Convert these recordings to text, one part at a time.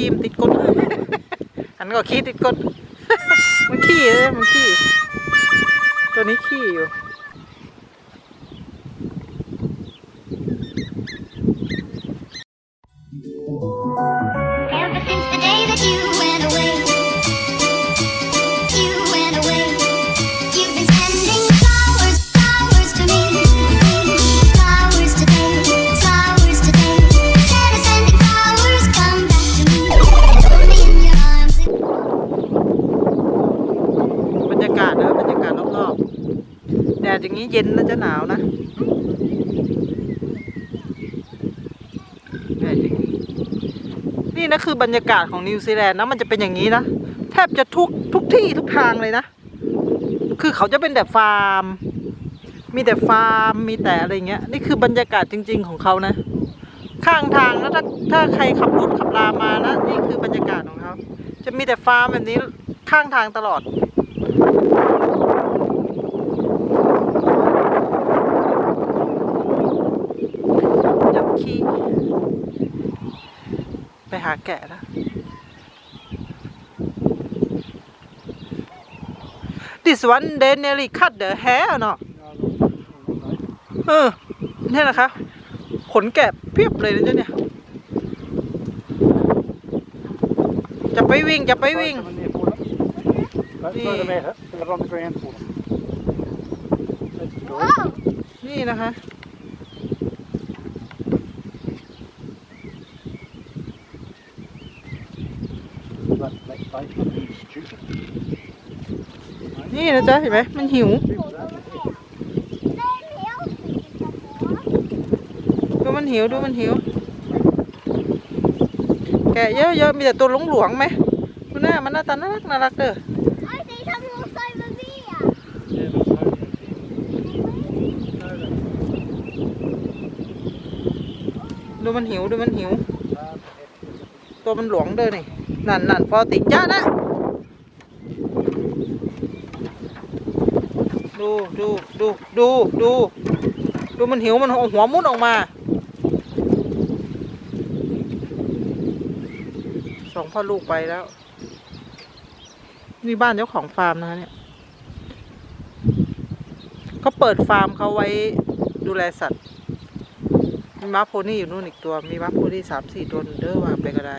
ครีมติดก้นอันก็ขี้ติดก้นมันขี้เลยมันขี้ ตัวนี้ขี้อยู่ หนาวนะนี่นะคือบรรยากาศของนิวซีแลนด์นะมันจะเป็นอย่างนี้นะ แทบจะทุกทุกที่ทุกทางเลยนะ คือเขาจะเป็นแต่ฟาร์ม มีแต่ฟาร์มมีแต่อะไรเงี้ย นี่คือบรรยากาศจริง ๆ ของเขานะ ข้างทางนะถ้าถ้าใครขับรถขับลามานะนี่คือบรรยากาศของเขาจะมีแต่ฟาร์มแบบนี้ข้างทางตลอด จับขี้ ไปหาแกะแล้ว This one they nearly cut the hair เนาะเออนี่นะคะขนแกะเพียบเลยนะเจ้าเนี่ย จะไปวิ่งจะไปวิ่ง Right, Yeah. throw them at it, put it on the ground for them. That's the door. Whoa! นี่นะคะ นี่นะจ๊ะเห็นไหมมันหิวดูมันหิวดูมันหิว แกะเยอะๆมีแต่ตัวหลงหลวงไหมดูหน้ามันหน้าตาน่ารักน่ารักเด้อดูมันหิวดูมันหิว ตัวมันหลวงเด้อนี่ นั่นนั่นพอติดจ้านะ ดูดูดูดูดูดูมันหิวมันเอาหัวมุดออกมาสองพ่อลูกไปแล้ว นี่บ้านเจ้าของฟาร์มนะคะเนี่ยเขาเปิดฟาร์มเขาไว้ดูแลสัตว์มีม้าโพนี่อยู่นู่นอีกตัว มีม้าโพนี่สามสี่ตัวเด้อวางไปก็ได้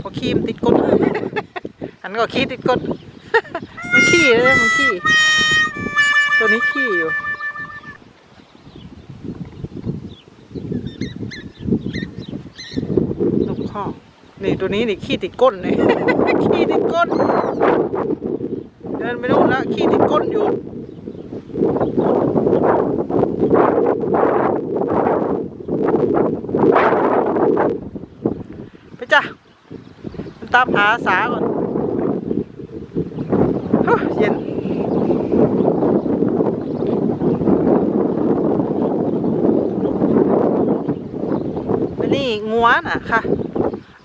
พอขี้มันติดก้น อัน ก็ขี้ติดก้นมันขี้เลยมันขี้ ตัวนี้ขี้อยู่ลูกข้อกนี่ตัวนี้นี่ขี้ติดก้นเลยขี้ติดก้น เดินไปนู่นแล้วขี้ติดก้นอยู่ไปจ้ะมันตามหาสาก่อนเฮ้ยเย็น อันนี้งัวน่ะค่ะ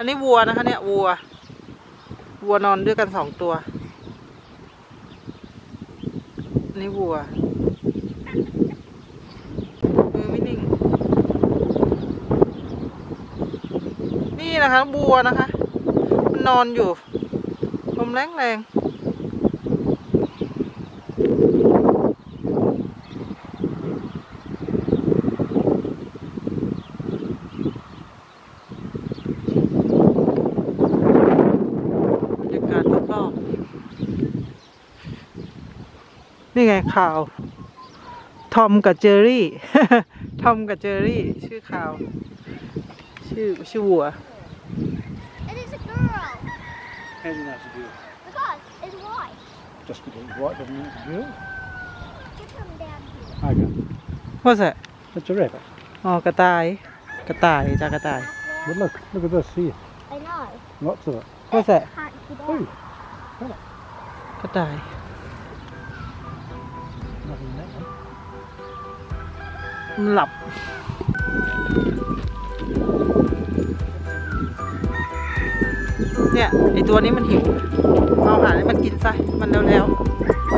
อันนี้วัวนะคะ เนี่ยวัว วัวนอนด้วยกันสองตัว อันนี้วัวมือไม่นิ่ง นี่นะคะวัวนะคะนนอนอยู่ลมแรงแรงบรรยากาศรอบๆนี่ ไงข่าว ทอมกับเจอรี่ ทอมกับเจอรี่ ชื่อข่าว ชื่อชื่อวัว It is a girl. How do you know it's a girl? Because it's white. Just because it's white doesn't mean it's a girl. You come down here. Okay. What's that It's a rabbit. อ๋อกระต่าย กระต่ายจ้ากระต่าย But look, look at this here. I know. Lots of it. What's that Can't get Ooh, out. กระต่าย มันหลับ เนี่ยไอตัวนี้มันหิว เอาอาหารให้มันกินซะ มันแล้วๆ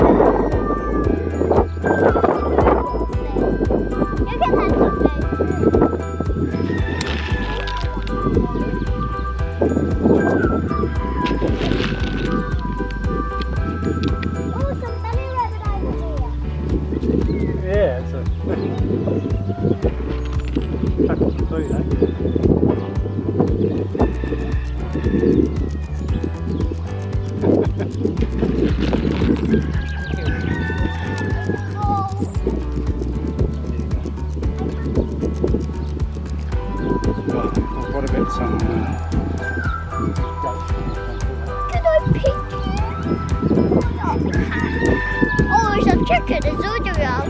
Oh, it's a chicken. It's all around.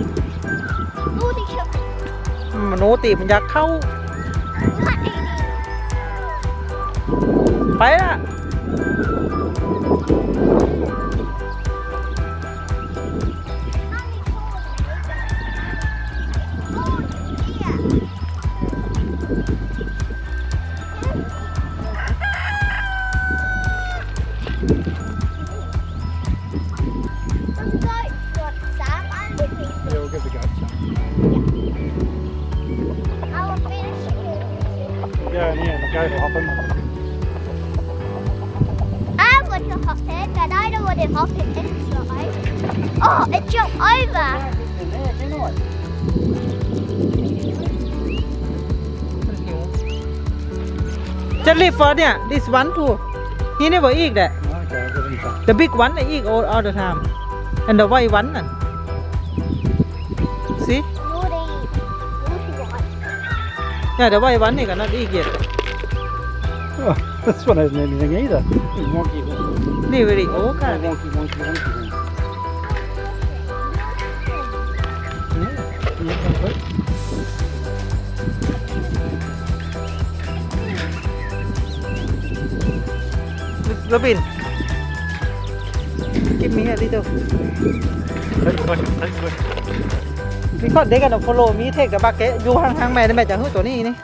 Naughty chicken. มโนติมันอยากเข้า What is it? ไปละ Yeah, Yeah, and Ian, hopping. I want to hop in, but I don't want to hop in inside. Oh, it jumped over. Just leave for this one too. He never eat that. The big one they eat all, all the time. And the white one. Yeah, the white one, nigga, not the idiot. Oh, this one hasn't anything either. It's wonky. No, really, oh, okay. Wonky, wonky, wonky. Yeah, yeah, complete. Robin. Give me a little. Thank you, thank you. Take a bucket, take a bucket. because they gonna follow me take the bucket อยู่ห่างๆแม่ได้แม่จะหื้อตัวนี้นี่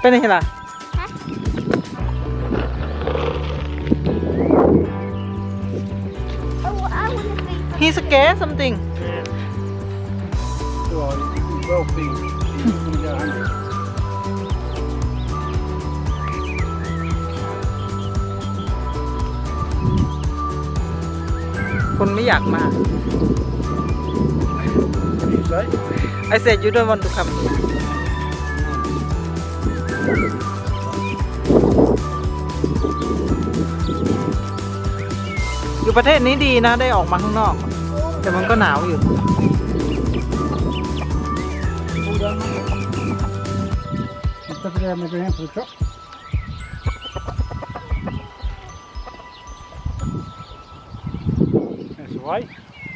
เป็นไงล่ะ Oh, I want to be. he scared something Well, he's well feed. He's gonna go คนไม่อยากมา I said you don't want to come อยู่ประเทศนี้ดีนะได้ออกมาข้างนอก แต่มันก็หนาวอยู่ก็จะไม่เป็นผู้ชก hey?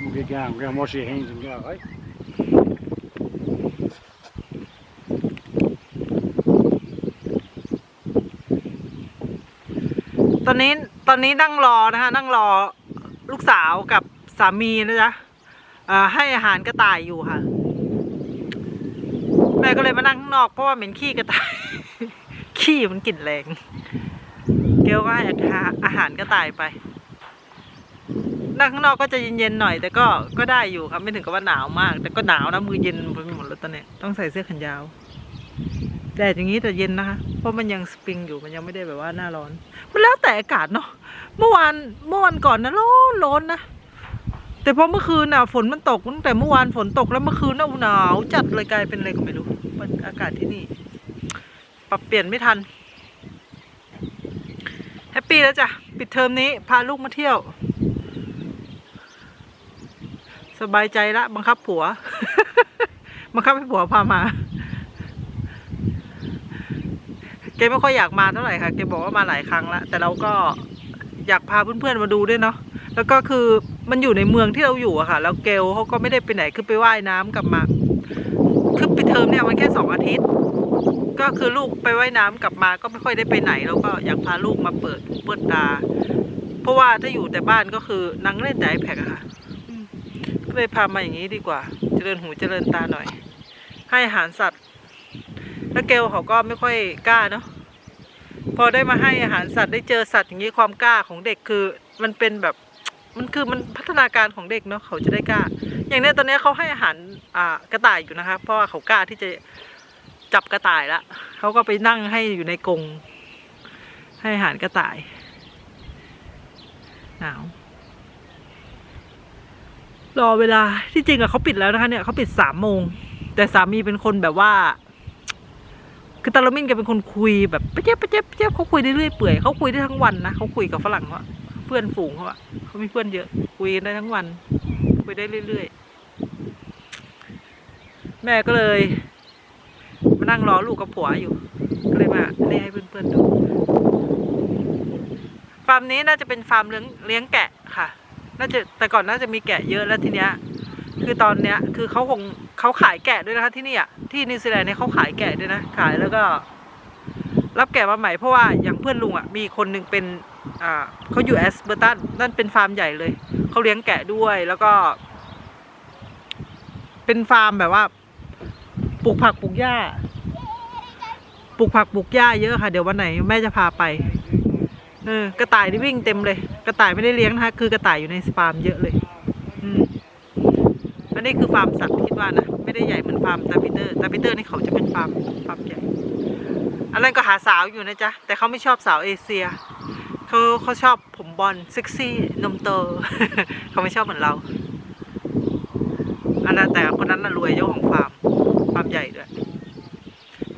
We'll get going. Go and wash your hands and go, eh? ตอนนี้ตอนนี้นั่งรอนะคะนั่งรอลูกสาวกับสามีนะจ๊ะให้อาหารกระต่ายอยู่ค่ะ แม่ก็เลยมานั่งข้างนอกเพราะว่าเหม็นขี้กระต่าย ขี้มันกลิ่นแรง เกลก็ให้อาหารกระต่ายไป นั่งข้างนอกก็จะเย็นๆหน่อย แต่ก็ก็ได้อยู่ครับไม่ถึงกับว่าหนาวมาก แต่ก็หนาวนะมือเย็นไปหมดแล้วตอนนี้ต้องใส่เสื้อแขนยาวแดดอย่างนี้แต่เย็นนะคะ เพราะมันยังสปริงอยู่มันยังไม่ได้แบบว่าหน้าร้อน มันแล้วแต่อากาศเนาะเมื่อวานเมื่อวันก่อนนะร้อนร้อนนะแต่พอเมื่อคืนน่ะฝนมันตกตั้งแต่เมื่อวานฝนตกแล้วเมื่อคืนน่ะหนาวจัดเลยกลายเป็นอะไรก็ไม่รู้มันอากาศที่นี่ ปรับเปลี่ยนไม่ทันแฮปปี้แล้วจ้ะปิดเทอมนี้พาลูกมาเที่ยว สบายใจละ บังคับผัว บังคับให้ผัวพามา แกไม่ค่อยอยากมาเท่าไหร่ค่ะ แกบอกว่ามาหลายครั้งล้วแต่เราก็อยากพาเพื่อนๆมาดูด้วยเนาะ แล้วก็คือมันอยู่ในเมืองที่เราอยู่อะค่ะ แล้วเกลเขาก็ไม่ได้ไปไหน คือไปว่ายน้ำกลับมา คือไปเทอมเนี่ยมันแค่สองอาทิตย์ ก็คือลูกไปว่ายน้ำกลับมา ก็ไม่ค่อยได้ไปไหน แล้วก็อยากพาลูกมาเปิดเปิดตา เพราะว่าถ้าอยู่แต่บ้านก็คือนั่งเล่นแต่ iPad อะค่ะ ก็เลยพามาอย่างนี้ดีกว่า เจริญหูเจริญตาหน่อย ให้อาหารสัตว์แล้วเกลเขาก็ไม่ค่อยกล้าเนาะพอได้มาให้อาหารสัตว์ได้เจอสัตว์อย่างนี้ความกล้าของเด็กคือมันเป็นแบบมันคือมันพัฒนาการของเด็กเนาะเขาจะได้กล้า อย่างเนี้ยตอนนี้เขาให้อาหารอ่ากระต่ายอยู่นะคะ เพราะว่าเขากล้าที่จะจับกระต่ายละเขาก็ไปนั่งให้อยู่ในกรงให้อาหารกระต่ายหนาว รอเวลาที่จริงอะเขาปิดแล้วนะคะเนี่ยเขาปิดสามโมง แต่สามีเป็นคนแบบว่า คือตาลมินแกเป็นคนคุยแบบปะเจ๊บปะเจ๊บปะเจ๊บเขาคุยได้เรื่อยเปื่อยเขาคุยได้ทั้งวันนะเขาคุยกับฝรั่งว่าเพื่อนฝูงเขาอะเขามีเพื่อนเยอะ คุยได้ทั้งวัน คุยได้เรื่อยๆแม่ก็เลยมานั่งรอลูกกับผัวอยู่ก็เลยมาเล่ให้เพื่อนๆดูฟาร์มนี้น่าจะเป็นฟาร์มเลี้ยงเลี้ยงแกะค่ะ น่าจะแต่ก่อนน่าจะมีแกะเยอะแล้วทีเนี้ยคือตอนเนี้ยคือเขาคงเขาขายแกะด้วยนะคะที่นี่อะที่นิวซีแลนด์เนี่ยเขาขายแกะด้วยนะขายแล้วก็ รับแกะมาใหม่เพราะว่าอย่างเพื่อนลุงอะมีคนหนึ่งเป็นอ่าเขาอยู่แอสเบอร์ตันนั่นเป็นฟาร์มใหญ่เลยเขาเลี้ยงแกะด้วยแล้วก็ เป็นฟาร์มแบบว่าปลูกผักปลูกหญ้าปลูกผักปลูกหญ้าเยอะค่ะ เดี๋ยววันไหนแม่จะพาไป เออกระต่ายนี่วิ่งเต็มเลย กระต่ายไม่ได้เลี้ยงนะคะคือกระต่ายอยู่ในฟาร์มเยอะเลย อืมอันนี้คือฟาร์มสัตว์คิดว่านะไม่ได้ใหญ่เหมือนฟาร์มตาปีเตอร์ตาปีเตอร์นี่เขาจะเป็นฟาร์มฟาร์มใหญ่อันนั้นก็หาสาวอยู่นะจ๊ะแต่เขาไม่ชอบสาวเอเชียเขาเขาชอบผมบอลเซ็กซี่นมโตเขาไม่ชอบเหมือนเราอันนั้นแต่คนนั้นน่ะรวยเจ้าของฟาร์มฟาร์มใหญ่ด้วย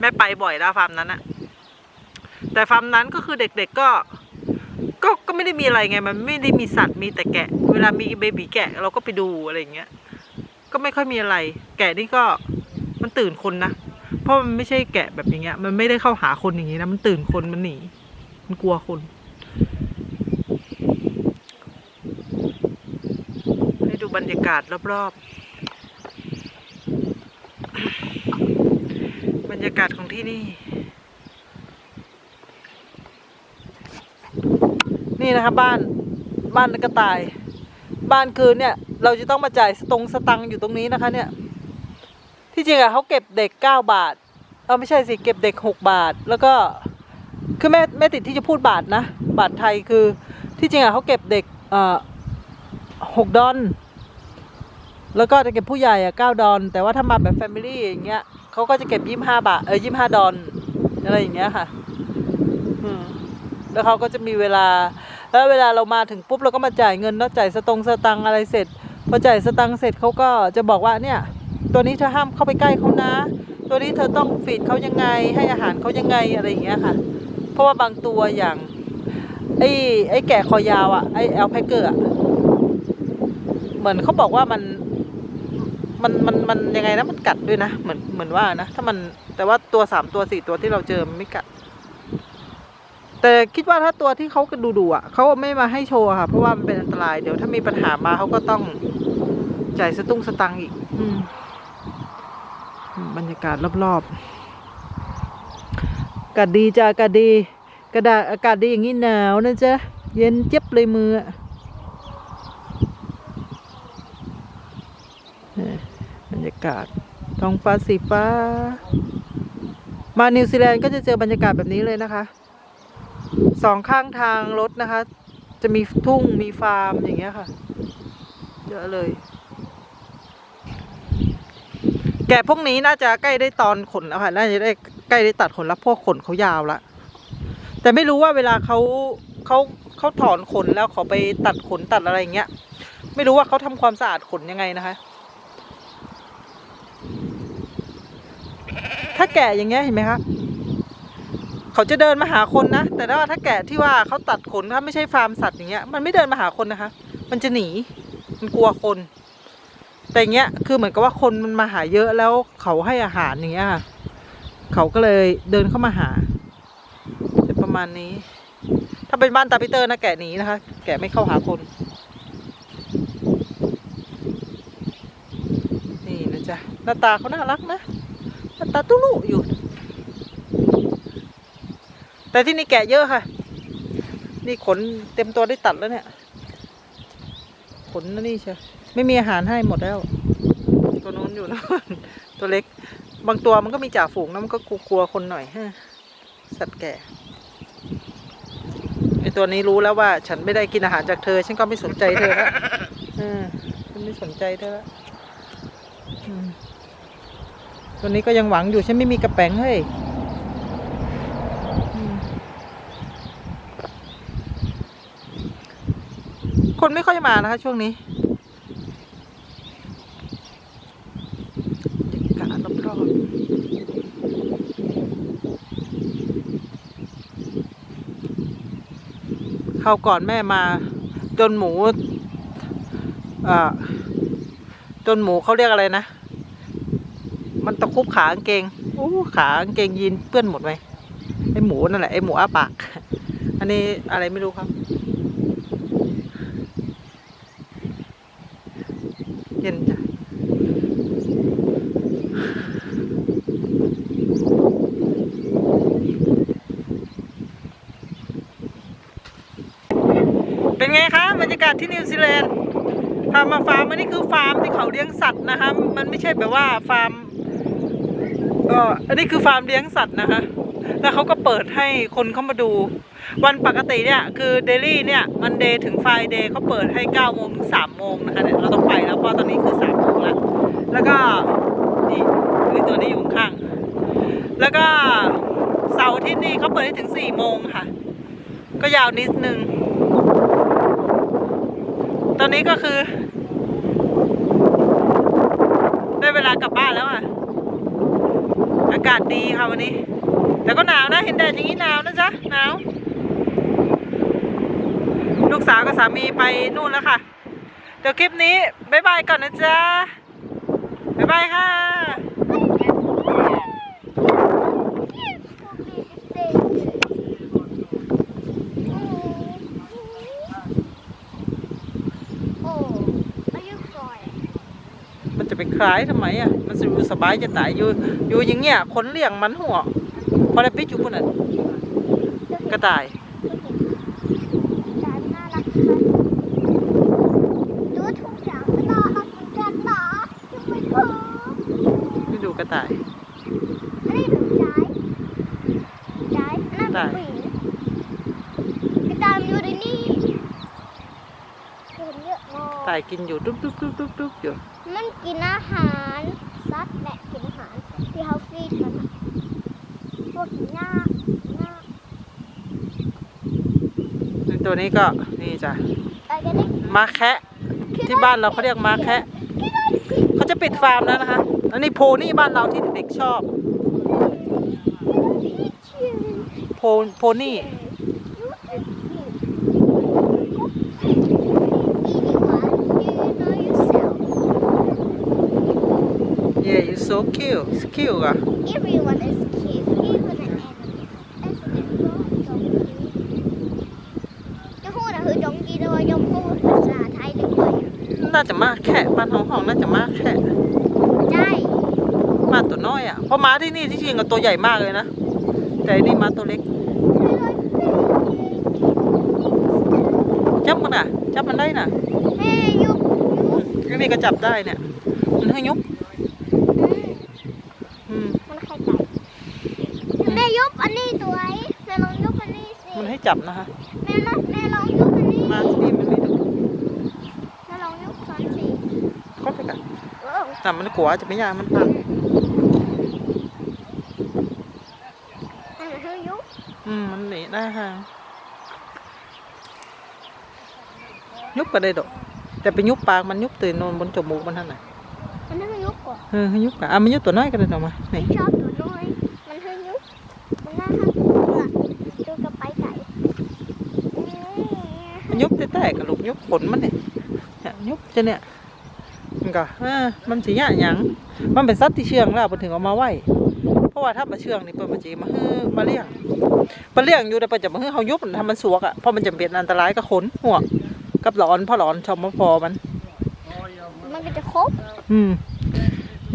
แม่ไปบ่อยแล้วฟาร์มนั้นอะแต่ฟาร์มนั้นก็คือเด็กๆกก็ ก็ไม่ได้มีอะไรไง มันไม่ได้มีสัตว์มีแต่แกะ เวลามีเบบีแกะเราก็ไปดูอะไรอย่างเงี้ย ก็ไม่ค่อยมีอะไร แกะนี่ก็มันตื่นคนนะ เพราะมันไม่ใช่แกะแบบอย่างเงี้ย มันไม่ได้เข้าหาคนอย่างงี้นะ มันตื่นคนมันหนี มันกลัวคน ให้ดูบรรยากาศรอบๆ บรรยากาศของที่นี่ นี่นะคะบ้านบ้านกระต่าย บ้านคืนเนี่ย เราจะต้องมาจ่ายสตงสตังค์อยู่ตรงนี้นะคะ เนี่ย ที่จริงอะเขาเก็บเด็กเก้าบาทเออไม่ใช่สิเก็บเด็กหกบาท แล้วก็คือแม่แม่ติดที่จะพูดบาทนะบาทไทยคือที่จริงอะเขาเก็บเด็กเอ่อหกดอนแล้วก็จะเก็บผู้ใหญ่อะเก้าดอน แต่ว่าถ้ามาแบบแฟมิลี่อย่างเงี้ยเขาก็จะเก็บยี่ห้าบาทเออยี่ห้าดอนอะไรอย่างเงี้ยค่ะ อืมแล้วเขาก็จะมีเวลา แล้วเวลาเรามาถึงปุ๊บเราก็มาจ่ายเงินแล้วจ่ายสตงสตังอะไรเสร็จพอจ่ายสตังเสร็จเขาก็จะบอกว่าเนี่ย ตัวนี้เธอห้ามเข้าไปใกล้เขานะ ตัวนี้เธอต้องฟีดเขายังไง ให้อาหารเขายังไงอะไรอย่างเงี้ยค่ะ เพราะว่าบางตัวอย่างไอ้ไอ้แกะคอยาวอะไอ้แอลแพคเกอร์อะเหมือนเขาบอกว่ามันมันมันมันยังไงนะมันกัดด้วยนะเหมือนเหมือนว่านะ ถ้ามันแต่ว่าตัวสามตัวสี่ตัวที่เราเจอมันไม่กัด แต่คิดว่าถ้าตัวที่เขาดูดูๆอะเขาไม่มาให้โชว์อะค่ะ เพราะว่ามันเป็นอันตรายเดี๋ยวถ้ามีปัญหามาเขาก็ต้องจ่ายสตุ้งสตังค์อีกอืมอืมบรรยากาศรอบๆอากาศดีจ้ะอากาศดีกระดาษอากาศดีอย่างนี้หนาวนะจ๊ะ เย็นเจ็บเลยมืออะเนี่ยบรรยากาศท้องฟ้าสีฟ้า มานิวซีแลนด์ก็จะเจอบรรยากาศแบบนี้เลยนะคะ สองข้างทางรถนะคะ จะมีทุ่งมีฟาร์มอย่างเงี้ยค่ะ เยอะเลย แกะพวกนี้น่าจะใกล้ได้ตอนขนแล้วค่ะ น่าจะได้ใกล้ได้ตัดขนแล้วพราะขนเขายาวละ แต่ไม่รู้ว่าเวลาเขาเขาเขาถอนขนแล้วเขาไปตัดขนตัดอะไรอย่างเงี้ย ไม่รู้ว่าเขาทำความสะอาดขนยังไงนะคะ ถ้าแกะอย่างเงี้ยเห็นไหมคะ เขาจะเดินมาหาคนนะ แต่ว่าถ้าแกะที่ว่าเขาตัดขนถ้าไม่ใช่ฟาร์มสัตว์อย่างเงี้ย มันไม่เดินมาหาคนนะคะ มันจะหนี มันกลัวคน แต่อย่างเงี้ยคือเหมือนกับว่าคนมันมาหาเยอะแล้วเขาให้อาหารอย่างเงี้ยค่ะ เขาก็เลยเดินเข้ามาหาจะประมาณนี้ ถ้าเป็นบ้านตาปีเตอร์นะแกะหนีนะคะ แกะไม่เข้าหาคน นี่นะจ๊ะหน้าตาเขาน่ารักนะหน้าตาตุลุอยู่ แต่ที่นี่แกะเยอะค่ะ นี่ขนเต็มตัวได้ตัดแล้วเนี่ย ขนนี่เชียวไม่มีอาหารให้หมดแล้ว ตัวนู้นอยู่นะตัวเล็ก บางตัวมันก็มีจ่าฝูงนะมันก็กลัวๆคนหน่อยฮะสัตว์แก่ไอตัวนี้รู้แล้วว่า ฉันไม่ได้กินอาหารจากเธอ ฉันก็ไม่สนใจเธอแล้วเออฉันไม่สนใจเธอแล้วอืมตัวนี้ก็ยังหวังอยู่ฉันไม่มีกระแป๋งเฮ้ย อืม คนไม่ค่อยมานะคะช่วงนี้บรรยากาศรอบๆเขาก่อนแม่มา จนหมูอ่าจนหมูเขาเรียกอะไรนะ มันตะคุบขากางเกงโอ้ขากางเกงยีนเปื้อนหมดไหมไอหมูนั่นแหละไอหมูอ้าปาก อันนี้อะไรไม่รู้ครับ เย็นจ้ะเป็นไงคะบรรยากาศ ที่นิวซีแลนด์พามาฟาร์มอันนี้คือฟาร์มที่เขาเลี้ยงสัตว์นะคะมันไม่ใช่แบบว่าฟาร์มเอออันนี้คือฟาร์มเลี้ยงสัตว์นะคะแล้วเขาก็เปิดให้คนเข้ามาดู วันปกติเนี่ยคือเดลี่เนี่ยมันเดย์ถึงไฟเดย์เขาเปิดให้9โมงถึง3โมงนะคะเนี่ยเราต้องไปแล้วเพราะตอนนี้คือ3โมงแล้วแล้วก็นี่คือตัวนี้อยู่ข้าง แล้วก็เสาร์ทิตย์นี่เขาเปิดให้ถึง4โมงค่ะ ก็ยาวนิดนึง อนนี้ก็คือ ได้เวลากลับบ้านแล้วอะ อากาศดีค่ะวันนี้ แต่ก็หนาวนะ เห็นแดดอย่างนี้หนาวนะจ๊ะ หนาว ลูกสาวกับสามีไปนู่นแล้วค่ะ เดี๋ยวคลิปนี้ บ๊ายบายก่อนนะจ๊ะ บ๊ายบายค่ะ Oh, are you crying? ร้ายทำไมอะมันจะอยู่สบายจะไหนอยู่อยู่อย่างเงี้ยคนเลี้ยงมันหัวพอได้ปิดอยู่คนนั้นกระต่ายไปดูกระต่ายากต่ายกินอยู่ตุ๊บตุ๊บตุ๊บตุ๊บตุ๊บอยู่ มันกินอาหารสัตว์และกินอาหารที่เขาฟีดมันอะพวกหญ้าหญ้าตัวนี้ก็นี่จ้ะอะไรกันเนี่ยมาแคะที่บ้านเราเขาเรียกมาแคะเขาจะปิดฟาร์มแล้วนะคะอันนี้โพนี่บ้านเราที่เด็กๆชอบ โพโพนี่ yeah you so cute it's cute อะ Everyone is cute, even an animal. Cái hô là hư trống gì đâu, dòng hô là thay được rồi. น่าจะมาแคะบ้านห้องห้องน่าจะมาแคะ Đây, มาตัวน้อยอะเพราะม้าที่นี่ที่จริงกับตัวใหญ่มากเลยนะ แต่อันนี่ม้าตัวเล็ก จับมันอะ จับมันได้น่ะ Hey, you, อันนี้ก็จับได้เนี่ย มันให้ยุบอืม มันใครไก่แม่ยุบอันนี้ตัวไอ้แม่ลองยุบอันนี้สิมันให้จับนะคะแม่ลองแม่ลองยุบอันนี้มาที่นี่มันไม่ดุแม่ลองยุบสอนสิก็ไปกันเออแต่มันกลัวจะไม่ยากมันพังอันนั้นคือยุบอืมมันหนีหน้าห่างยุบก็ได้ดอกแต่ไปยุบปากมันยุบตื่นนอนบนจมูกมันท่านน่ะอันนั้นคือยุบก่อนเออให้ยุบกันอะมันยุบตัวน้อยก็ได้ดอกมานี่ชอบตัวน้อยมันคือยุบมันน่ารักอะดูกับไปไก่อืม มัน ยุบแต่แต่กับลูกยุบขนมันเนี่ยเนี่ยยุบจะเนี่ยมันก็เออมันสิยะหยังมันเป็นสัตว์ที่เชื่องแล้วมันถึงเอามาไว้เพราะว่าถ้ามาเชื่องนี่เปิดมาจีมาฮือมาเลี้ยงมาเลี้ยงอยู่แต่เปิดจะมาฮือเขายุบมันทำมันสวกอะเพราะมันจะเป็นอันตรายกับขนหัวกับหลอนเพราะหลอนชอมมาพอมัน มันก็จะครบอืม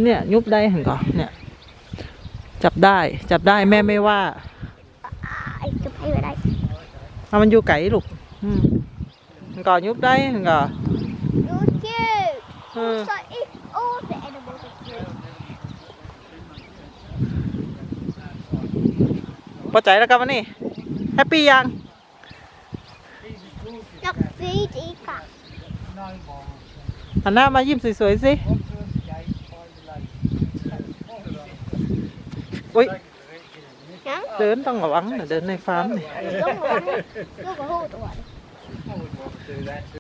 เนี่ยยุบได้เห็นก่อนเนี่ย จับได้จับได้แม่ไม่ว่าไอ้จะไปไม่ได้เอามันอยู่ไก่ลูกอืม เห็นก่อนยุบได้เห็นก่อนดูคิวเออ so if all the animals are cute พอใจแล้วกันวันนี้แฮปปี้ยังอยากฟีดอีกอะหันหน้ามายิ้มสวยๆสิอุ้ยฮะเดินต้องระวังนะเดินในฟาร์มนี่ Do that.